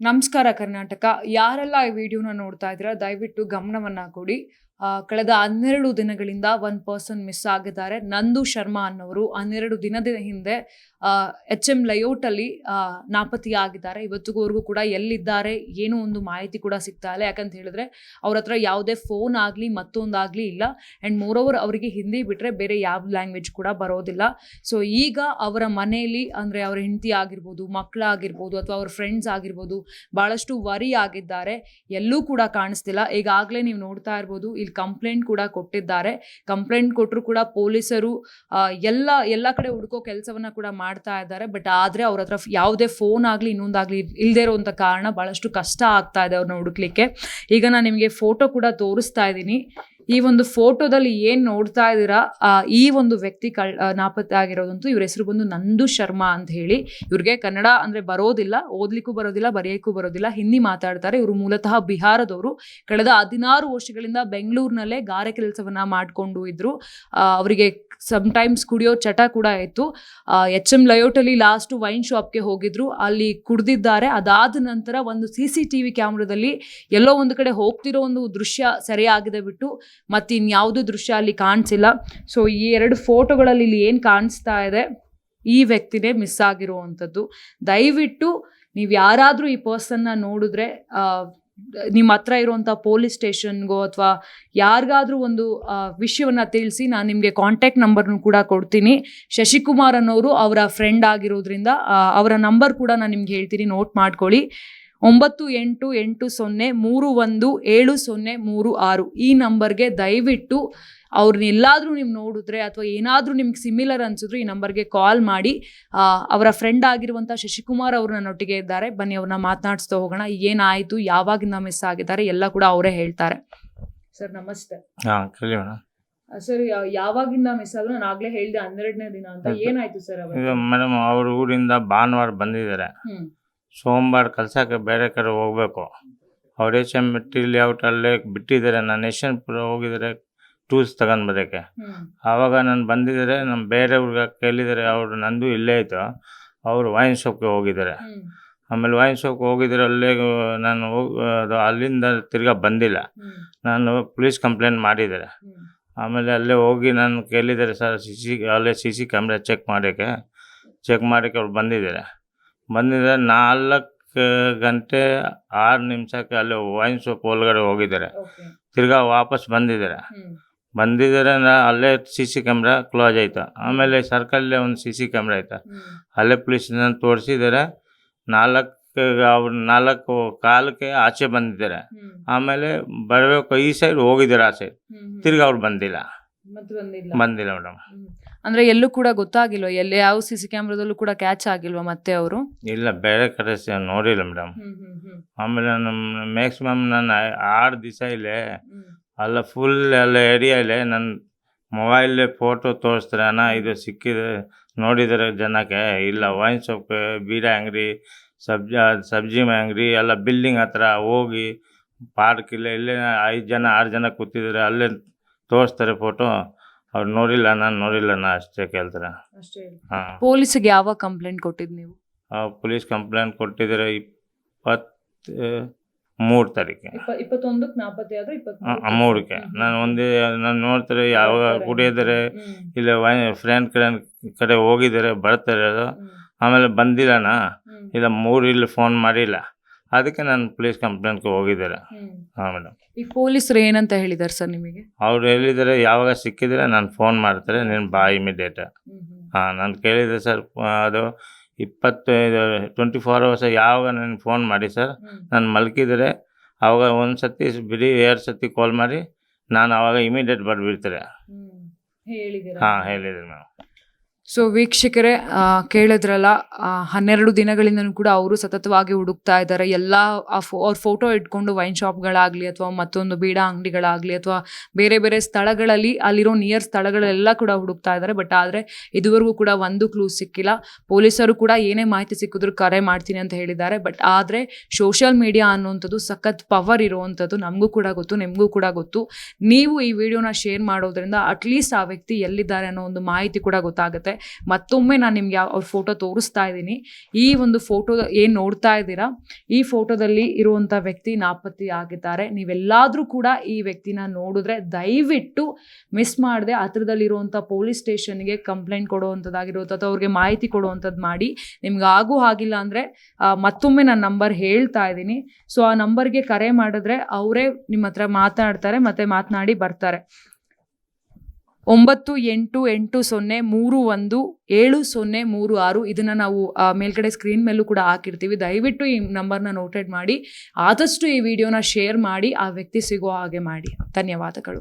ನಮಸ್ಕಾರ ಕರ್ನಾಟಕ. ಯಾರೆಲ್ಲ ಈ ವಿಡಿಯೋನ ನೋಡ್ತಾ ಇದ್ದೀರಾ ದಯವಿಟ್ಟು ಗಮನವನ್ನ ಕೊಡಿ. ಕಳೆದ ಹನ್ನೆರಡು ದಿನಗಳಿಂದ ಒನ್ ಪರ್ಸನ್ ಮಿಸ್ ಆಗಿದ್ದಾರೆ. ನಂದು ಶರ್ಮಾ ಅನ್ನೋರು ಹನ್ನೆರಡು ದಿನದ ಹಿಂದೆ ಎಚ್ ಎಂ ಲೇಔಟಲ್ಲಿ ನಾಪತ್ತೆಯಾಗಿದ್ದಾರೆ. ಇವತ್ತಿಗೂ ಕೂಡ ಎಲ್ಲಿದ್ದಾರೆ, ಏನೂ ಒಂದು ಮಾಹಿತಿ ಕೂಡ ಸಿಗ್ತಾ ಇಲ್ಲ. ಯಾಕಂತ ಹೇಳಿದ್ರೆ, ಅವ್ರ ಹತ್ರ ಯಾವುದೇ ಫೋನ್ ಆಗಲಿ ಮತ್ತೊಂದಾಗಲಿ ಇಲ್ಲ. ಆ್ಯಂಡ್ ಓವರ್ ಅವರಿಗೆ ಹಿಂದಿ ಬಿಟ್ಟರೆ ಬೇರೆ ಯಾವ ಲ್ಯಾಂಗ್ವೇಜ್ ಕೂಡ ಬರೋದಿಲ್ಲ. ಸೊ ಈಗ ಅವರ ಮನೆಯಲ್ಲಿ, ಅಂದರೆ ಅವರ ಹೆಂಡತಿ ಆಗಿರ್ಬೋದು ಮಕ್ಕಳಾಗಿರ್ಬೋದು ಅಥವಾ ಅವ್ರ ಫ್ರೆಂಡ್ಸ್ ಆಗಿರ್ಬೋದು ಭಾಳಷ್ಟು ವರಿ ಆಗಿದ್ದಾರೆ. ಎಲ್ಲೂ ಕೂಡ ಕಾಣಿಸ್ತಿಲ್ಲ. ಈಗಾಗಲೇ ನೀವು ನೋಡ್ತಾ ಇರ್ಬೋದು ಇಲ್ಲಿ ಕಂಪ್ಲೇಂಟ್ ಕೂಡ ಕೊಟ್ಟಿದ್ದಾರೆ. ಕಂಪ್ಲೇಂಟ್ ಕೊಟ್ಟರು ಕೂಡ ಪೊಲೀಸರು ಎಲ್ಲ ಎಲ್ಲ ಕಡೆ ಹುಡುಕೋ ಕೆಲಸವನ್ನ ಕೂಡ ಮಾಡ್ತಾ ಇದ್ದಾರೆ. ಬಟ್ ಆದರೆ ಅವ್ರ ಹತ್ರ ಯಾವುದೇ ಫೋನ್ ಆಗಲಿ, ಇನ್ನೊಂದಾಗಲಿ ಇಲ್ಲದೆ ಇರುವಂಥ ಕಾರಣ ಭಾಳಷ್ಟು ಕಷ್ಟ ಆಗ್ತಾ ಇದೆ ಅವ್ರನ್ನ ಹುಡುಕ್ಲಿಕ್ಕೆ. ಈಗ ನಾನು ನಿಮಗೆ ಫೋಟೋ ಕೂಡ ತೋರಿಸ್ತಾ ಇದ್ದೀನಿ. ಈ ಒಂದು ಫೋಟೋದಲ್ಲಿ ಏನು ನೋಡ್ತಾ ಇದ್ದೀರಾ ಈ ಒಂದು ವ್ಯಕ್ತಿ ಕಳ್ ನಾಪತ್ತೆ ಆಗಿರೋದಂತೂ ಇವ್ರ ಹೆಸರು ಬಂದು ನಂದು ಶರ್ಮಾ ಅಂತ ಹೇಳಿ. ಇವ್ರಿಗೆ ಕನ್ನಡ ಅಂದ್ರೆ ಬರೋದಿಲ್ಲ, ಓದ್ಲಿಕ್ಕೂ ಬರೋದಿಲ್ಲ, ಬರೆಯಕ್ಕೂ ಬರೋದಿಲ್ಲ, ಹಿಂದಿ ಮಾತಾಡ್ತಾರೆ. ಇವರು ಮೂಲತಃ ಬಿಹಾರದವರು. ಕಳೆದ ಹದಿನಾರು ವರ್ಷಗಳಿಂದ ಬೆಂಗಳೂರಿನಲ್ಲೇ ಗಾರೆ ಕೆಲಸವನ್ನ ಮಾಡಿಕೊಂಡು ಇದ್ರು. ಅವರಿಗೆ ಅವರಿಗೆ ಸಮ್ಟೈಮ್ಸ್ ಕುಡಿಯೋ ಚಟ ಕೂಡ ಇತ್ತು ಎಚ್ ಎಂ ಲಯೋಟಲ್ಲಿ ಲಾಸ್ಟು ವೈನ್ ಶಾಪ್ಗೆ ಹೋಗಿದ್ರು. ಅಲ್ಲಿ ಕುಡ್ದಿದ್ದಾರೆ. ಅದಾದ ನಂತರ ಒಂದು ಸಿ ಸಿ ಟಿ ವಿ ಕ್ಯಾಮ್ರಾದಲ್ಲಿ ಎಲ್ಲೋ ಒಂದು ಕಡೆ ಹೋಗ್ತಿರೋ ಒಂದು ದೃಶ್ಯ ಸರಿಯಾಗಿದೆ ಬಿಟ್ಟು ಮತ್ತು ದೃಶ್ಯ ಅಲ್ಲಿ ಕಾಣಿಸಿಲ್ಲ. ಸೊ ಈ ಎರಡು ಫೋಟೋಗಳಲ್ಲಿ ಇಲ್ಲಿ ಏನು ಕಾಣಿಸ್ತಾ ಇದೆ? ಈ ವ್ಯಕ್ತಿನೇ ಮಿಸ್ ಆಗಿರುವಂಥದ್ದು. ದಯವಿಟ್ಟು ನೀವು ಯಾರಾದರೂ ಈ ಪರ್ಸನ್ನ ನೋಡಿದ್ರೆ ನಿಮ್ಮ ಹತ್ರ ಇರುವಂಥ ಪೊಲೀಸ್ ಸ್ಟೇಷನ್ಗೋ ಅಥವಾ ಯಾರಿಗಾದ್ರೂ ಒಂದು ವಿಷಯವನ್ನ ತಿಳಿಸಿ ನಾನು ನಿಮಗೆ ಕಾಂಟ್ಯಾಕ್ಟ್ ನಂಬರ್ನು ಕೂಡ ಕೊಡ್ತೀನಿ. ಶಶಿಕುಮಾರ್ ಅನ್ನೋರು ಅವರ ಫ್ರೆಂಡ್ ಆಗಿರೋದ್ರಿಂದ ಅವರ ನಂಬರ್ ಕೂಡ ನಾನು ನಿಮ್ಗೆ ಹೇಳ್ತೀನಿ ನೋಟ್ ಮಾಡ್ಕೊಳ್ಳಿ. ಒಂಬತ್ತು ಎಂಟು ಎಂಟು ಸೊನ್ನೆ ಮೂರು ಒಂದು ಏಳು ಸೊನ್ನೆ ಮೂರು ಆರು. ಈ ನಂಬರ್ಗೆ ದಯವಿಟ್ಟು ಅವ್ರನ್ನ ಎಲ್ಲಾದರೂ ನೀವು ನೋಡಿದ್ರೆ ಅಥವಾ ಏನಾದರೂ ನಿಮ್ಗೆ ಸಿಮಿಲರ್ ಅನಿಸಿದ್ರು ಈ ನಂಬರ್ಗೆ ಕಾಲ್ ಮಾಡಿ. ಅವರ ಫ್ರೆಂಡ್ ಆಗಿರುವಂಥ ಶಶಿಕುಮಾರ್ ಅವರು ನನ್ನೊಟ್ಟಿಗೆ ಇದ್ದಾರೆ. ಬನ್ನಿ ಅವ್ರನ್ನ ಮಾತನಾಡಿಸ್ತಾ ಹೋಗೋಣ. ಏನಾಯಿತು ಯಾವಾಗಿಂದ ಮಿಸ್ ಆಗಿದ್ದಾರೆ ಎಲ್ಲ ಕೂಡ ಅವರೇ ಹೇಳ್ತಾರೆ. ಸರ್ ನಮಸ್ತೆ. ಸರ್ ಯಾವಾಗಿಂದ ಮಿಸ್ ಆದ್ರು ನಾನು ಆಗ್ಲೇ ಹೇಳಿದೆ ಹನ್ನೆರಡನೇ ದಿನ ಅಂತ. ಏನಾಯ್ತು ಸರ್ ಮೇಡಮ್ ಅವ್ರ ಊರಿಂದ ಭಾನುವಾರ ಬಂದಿದ್ದಾರೆ. ಸೋಮವಾರ ಕಲ್ಸಕ್ಕೆ ಬೇರೆ ಕಡೆ ಹೋಗ್ಬೇಕು. ಅವ್ರ ಎಚ್ ಎಂ ಟಿ ಲೇಔಟಲ್ಲೇ ಬಿಟ್ಟಿದ್ದಾರೆ. ನಾನು ಯಶವಂತಪುರ ಹೋಗಿದ್ದಾರೆ ಟೂಲ್ಸ್ ತಗೊಂಡು ಬರೋಕ್ಕೆ. ಆವಾಗ ನಾನು ಬಂದಿದ್ದಾರೆ ನಮ್ಮ ಬೇರೆ ಊರಿಗೆ ಕೇಳಿದ್ದಾರೆ ಅವರು ನಂದು ಇಲ್ಲೇ ಇತ್ತು ಅವರು ವೈನ್ ಶಾಪ್ಗೆ ಹೋಗಿದ್ದಾರೆ. ಆಮೇಲೆ ವೈನ್ ಶಾಪ್ಗೆ ಹೋಗಿದ್ದಾರೆ ಅಲ್ಲೇ ನಾನು ಹೋಗ್ ಅದು ಅಲ್ಲಿಂದ ತಿರ್ಗಾ ಬಂದಿಲ್ಲ. ನಾನು ಪೊಲೀಸ್ ಕಂಪ್ಲೇಂಟ್ ಮಾಡಿದ್ದಾರೆ. ಆಮೇಲೆ ಅಲ್ಲೇ ಹೋಗಿ ನಾನು ಕೇಳಿದ್ದಾರೆ ಸರ್ ಸಿ ಸಿ ಅಲ್ಲೇ ಸಿ ಸಿ ಕ್ಯಾಮ್ರಾ ಚೆಕ್ ಮಾಡೋಕ್ಕೆ ಚೆಕ್ ಮಾಡೋಕ್ಕೆ ಅವ್ರು ಬಂದಿದ್ದಾರೆ. ಬಂದಿದ್ದಾರೆ ನಾಲ್ಕು ಗಂಟೆ ಆರು ನಿಮಿಷಕ್ಕೆ ಅಲ್ಲಿ ವೈನ್ ಶಾಪ್ ಒಳಗಡೆ ಹೋಗಿದ್ದಾರೆ. ತಿರ್ಗಾ ವಾಪಸ್ ಬಂದಿದ್ದಾರೆ. ಬಂದಿದ್ದಾರೆ ನಾ ಅಲ್ಲೇ ಸಿ ಸಿ ಕ್ಯಾಮ್ರಾ ಕ್ಲೋಸ್ ಆಯ್ತು. ಆಮೇಲೆ ಸರ್ಕಲ್ಲೇ ಒಂದು ಸಿ ಸಿ ಕ್ಯಾಮ್ರಾ ಆಯ್ತು. ಅಲ್ಲೇ ಪೊಲೀಸ್ನ ತೋರಿಸಿದ್ದಾರೆ. ನಾಲ್ಕು ಅವ್ರ ನಾಲ್ಕು ಕಾಲಕ್ಕೆ ಆಚೆ ಬಂದಿದ್ದಾರೆ. ಆಮೇಲೆ ಬರಬೇಕು ಈ ಸೈಡ್ ಹೋಗಿದ್ದಾರೆ ಆ ಸೈಡ್. ತಿರ್ಗಾ ಅವ್ರು ಬಂದಿಲ್ಲ. ಬಂದಿಲ್ಲ. ಬಂದಿಲ್ಲ ಮೇಡಮ್. ಅಂದ್ರೆ ಎಲ್ಲೂ ಕೂಡ ಗೊತ್ತಾಗಿಲ್ವಾ ಎಲ್ಲಿ ಯಾವ ಸಿ ಸಿ ಕ್ಯಾಮ್ರಾದಲ್ಲೂ ಕೂಡ ಕ್ಯಾಚ್ ಆಗಿಲ್ವಾ ಮತ್ತೆ ಅವರು? ಇಲ್ಲ ಬೇರೆ ಕಡೆ ಸ- ನೋಡಿಲ್ಲ ಮೇಡಮ್. ಆಮೇಲೆ ನಮ್ಮ ಮ್ಯಾಕ್ಸಿಮಮ್ ನಾನು ಆರು ದಿವಸ ಇಲ್ಲೇ ಅಲ್ಲ ಫುಲ್ ಎಲ್ಲ ಏರಿಯಾ ಇಲ್ಲೇ ನನ್ನ ಮೊಬೈಲ್ ಫೋಟೋ ತೋರಿಸ್ತಾರೆ ಅಣ್ಣ ಇದು ಸಿಕ್ಕಿದೆ ನೋಡಿದರೆ ಜನಕ್ಕೆ ಇಲ್ಲ ವೈನ್ ಶಾಪ್ ಬೀಡ ಅಂಗಡಿ ಸಬ್ಜಿ ಸಬ್ಜಿ ಅಂಗಡಿ ಎಲ್ಲ ಬಿಲ್ಡಿಂಗ್ ಹತ್ರ ಹೋಗಿ ಪಾರ್ಕ್ ಇಲ್ಲ ಇಲ್ಲೇ ಐದು ಜನ ಆರು ಜನ ಕೂತಿದ್ದಾರೆ ಅಲ್ಲೇ ತೋರಿಸ್ತಾರೆ ಫೋಟೋ ಅವ್ರು ನೋಡಿಲ್ಲ ನಾನು ನೋಡಿಲ್ಲ ನಾ ಅಷ್ಟೇ ಕೇಳ್ತಾರೆ. ಅಷ್ಟೇ ಹಾಂ. ಪೊಲೀಸ್ಗೆ ಯಾವಾಗ ಕಂಪ್ಲೇಂಟ್ ಕೊಟ್ಟಿದ್ದು ನೀವು? ಪೊಲೀಸ್ ಕಂಪ್ಲೇಂಟ್ ಕೊಟ್ಟಿದ್ದಾರೆ ಇಪ್ಪತ್ತು ಮೂರು ತಾರೀಕೆ ಇಪ್ಪ- ಇಪ್ಪತ್ತೊಂದಕ್ಕೆ ನಾಪತ್ತೆ ಆದ್ರೆ ಆ, ಮೂರಕ್ಕೆ. ನಾನು ಒಂದೇ ನಾನು ನೋಡ್ತಾರೆ ಯಾವಾಗ ಕುಡಿಯೋದಾರೆ ಇಲ್ಲ ವೈ ಫ್ರೆಂಡ್ ಕಡೆ ಕಡೆ ಹೋಗಿದ್ದಾರೆ ಬರ್ತಾರೆ ಅದು. ಆಮೇಲೆ ಬಂದಿಲ್ಲನ ಇಲ್ಲ ಮೂರು ಇಲ್ಲಿ ಫೋನ್ ಮಾಡಿಲ್ಲ. ಅದಕ್ಕೆ ನಾನು ಪೊಲೀಸ್ ಕಂಪ್ಲೇಂಟ್ಗೆ ಹೋಗಿದ್ದಾರೆ ಹಾಂ ಮೇಡಮ್. ಈಗ ಪೊಲೀಸರು ಏನಂತ ಹೇಳಿದ್ದಾರೆ ಸರ್ ನಿಮಗೆ? ಅವ್ರು ಹೇಳಿದ್ದಾರೆ ಯಾವಾಗ ಸಿಕ್ಕಿದ್ರೆ ನಾನು ಫೋನ್ ಮಾಡ್ತಾರೆ ನೀನು ಬಾ ಇಮಿಡಿಯೇಟ್ ಹಾಂ ನಾನು ಕೇಳಿದೆ ಸರ್ ಅದು ಇಪ್ಪತ್ತು ಟ್ವೆಂಟಿ ಫೋರ್ ಅವರ್ಸ್ ಯಾವಾಗ ನಾನು ಫೋನ್ ಮಾಡಿ ಸರ್ ನಾನು ಮಲ್ಕಿದ್ರೆ ಆವಾಗ ಒಂದು ಸತಿ ಬಿಡಿ ಎರಡು ಸತಿ ಕಾಲ್ ಮಾಡಿ ನಾನು ಆವಾಗ ಇಮಿಡಿಯೇಟ್ ಬರ್ಬಿಡ್ತಾರೆ ಹಾಂ ಹೇಳಿದ್ರು ಮೇಡಮ್. ಸೊ ವೀಕ್ಷಕರೇ ಕೇಳಿದ್ರಲ್ಲ ಹನ್ನೆರಡು ದಿನಗಳಿಂದನೂ ಕೂಡ ಅವರು ಸತತವಾಗಿ ಹುಡುಕ್ತಾ ಇದ್ದಾರೆ. ಎಲ್ಲ ಫೋ, ಅವ್ರ ಫೋಟೋ ಇಟ್ಕೊಂಡು ವೈನ್ ಶಾಪ್ಗಳಾಗಲಿ ಅಥವಾ ಮತ್ತೊಂದು ಬೀಡ ಅಂಗಡಿಗಳಾಗಲಿ ಅಥವಾ ಬೇರೆ ಬೇರೆ ಸ್ಥಳಗಳಲ್ಲಿ, ಅಲ್ಲಿರೋ ನಿಯರ್ ಸ್ಥಳಗಳೆಲ್ಲ ಕೂಡ ಹುಡುಕ್ತಾ ಇದ್ದಾರೆ. ಬಟ್ ಆದರೆ, ಇದುವರೆಗೂ ಕೂಡ ಒಂದು ಕ್ಲೂ ಸಿಕ್ಕಿಲ್ಲ. ಪೊಲೀಸರು ಕೂಡ ಏನೇ ಮಾಹಿತಿ ಸಿಕ್ಕಿದ್ರು ಕರೆ ಮಾಡ್ತೀನಿ ಅಂತ ಹೇಳಿದ್ದಾರೆ. ಬಟ್ ಆದರೆ ಸೋಷಿಯಲ್ ಮೀಡಿಯಾ ಅನ್ನುವಂಥದ್ದು ಸಖತ್ ಪವರ್ ಇರುವಂಥದ್ದು ನಮಗೂ ಕೂಡ ಗೊತ್ತು, ನಿಮಗೂ ಕೂಡ ಗೊತ್ತು. ನೀವು ಈ ವಿಡಿಯೋನ ಶೇರ್ ಮಾಡೋದ್ರಿಂದ ಅಟ್ಲೀಸ್ಟ್ ಆ ವ್ಯಕ್ತಿ ಎಲ್ಲಿದ್ದಾರೆ ಅನ್ನೋ ಒಂದು ಮಾಹಿತಿ ಕೂಡ ಗೊತ್ತಾಗುತ್ತೆ. ಮತ್ತೊಮ್ಮೆ ನಾನು ನಿಮ್ಗೆ ಯಾವ ಅವ್ರ ಫೋಟೋ ತೋರಿಸ್ತಾ ಇದ್ದೀನಿ. ಈ ಒಂದು ಫೋಟೋ ಏನು ನೋಡ್ತಾ ಇದ್ದೀರಾ? ಈ ಫೋಟೋದಲ್ಲಿ ಇರುವಂಥ ವ್ಯಕ್ತಿ ನಾಪತ್ತಿ ಆಗಿದ್ದಾರೆ. ನೀವೆಲ್ಲಾದರೂ ಕೂಡ ಈ ವ್ಯಕ್ತಿನ ನೋಡಿದ್ರೆ ದಯವಿಟ್ಟು ಮಿಸ್ ಮಾಡದೆ ಹತ್ರದಲ್ಲಿರುವಂಥ ಪೊಲೀಸ್ ಸ್ಟೇಷನ್ಗೆ ಕಂಪ್ಲೇಂಟ್ ಕೊಡುವಂಥದ್ದಾಗಿರುವಂಥ ಅಥವಾ ಅವ್ರಿಗೆ ಮಾಹಿತಿ ಕೊಡುವಂಥದ್ದು ಮಾಡಿ. ನಿಮ್ಗೆ ಆಗೂ ಆಗಿಲ್ಲ ಅಂದರೆ ಮತ್ತೊಮ್ಮೆ ನಾನು ನಂಬರ್ ಹೇಳ್ತಾ ಇದ್ದೀನಿ. ಸೊ ಆ ನಂಬರ್ಗೆ ಕರೆ ಮಾಡಿದ್ರೆ ಅವರೇ ನಿಮ್ಮ ಹತ್ರ ಮಾತಾಡ್ತಾರೆ, ಮತ್ತು ಮಾತನಾಡಿ ಬರ್ತಾರೆ. ಒಂಬತ್ತು ಎಂಟು ಎಂಟು ಸೊನ್ನೆ ಮೂರು ಒಂದು ಏಳು ಸೊನ್ನೆ ಮೂರು ಆರು ಇದನ್ನು ನಾವು ಮೇಲ್ಗಡೆ ಸ್ಕ್ರೀನ್ ಮೇಲೂ ಕೂಡ ಹಾಕಿರ್ತೀವಿ. ದಯವಿಟ್ಟು ಈ ನಂಬರ್ನ ನೋಟೆಡ್ ಮಾಡಿ. ಆದಷ್ಟು ಈ ವಿಡಿಯೋನ ಶೇರ್ ಮಾಡಿ, ಆ ವ್ಯಕ್ತಿ ಸಿಗೋ ಹಾಗೆ ಮಾಡಿ. ಧನ್ಯವಾದಗಳು.